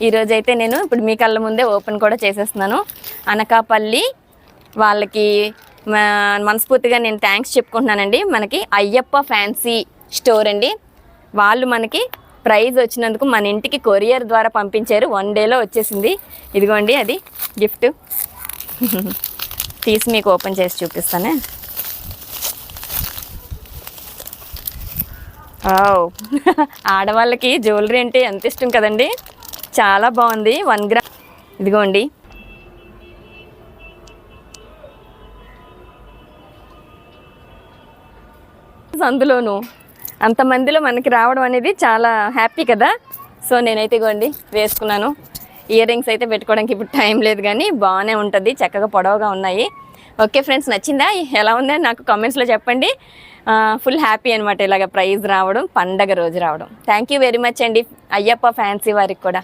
ఈరోజు అయితే నేను ఇప్పుడు మీ కళ్ళ ముందే ఓపెన్ కూడా చేసేస్తున్నాను. అనకాపల్లి వాళ్ళకి మనస్ఫూర్తిగా నేను థ్యాంక్స్ చెప్పుకుంటున్నానండి. మనకి అయ్యప్ప ఫ్యాన్సీ స్టోర్ అండి. వాళ్ళు మనకి ప్రైజ్ వచ్చినందుకు మన ఇంటికి కొరియర్ ద్వారా పంపించారు. వన్ డేలో వచ్చేసింది. ఇదిగోండి అది గిఫ్ట్ తీసి మీకు ఓపెన్ చేసి చూపిస్తానే. ఆడవాళ్ళకి జ్యువెలరీ అంటే ఎంత ఇష్టం కదండి? చాలా బాగుంది. One gram. ఇదిగోండి. అందులోను అంతమందిలో మనకి రావడం అనేది చాలా హ్యాపీ కదా. సో నేనైతే ఇగోండి వేసుకున్నాను. ఇయర్ రింగ్స్ అయితే పెట్టుకోవడానికి ఇప్పుడు టైం లేదు కానీ బాగానే ఉంటుంది. చక్కగా పొడవుగా ఉన్నాయి. ఓకే ఫ్రెండ్స్ నచ్చిందా? ఎలా ఉందో నాకు కామెంట్స్లో చెప్పండి. ఫుల్ హ్యాపీ అనమాట ఇలాగ ప్రైజ్ రావడం పండగ రోజు రావడం. థ్యాంక్ యూ వెరీ మచ్ అండి. అయ్యప్ప ఫ్యాన్సీ వారికి కూడా.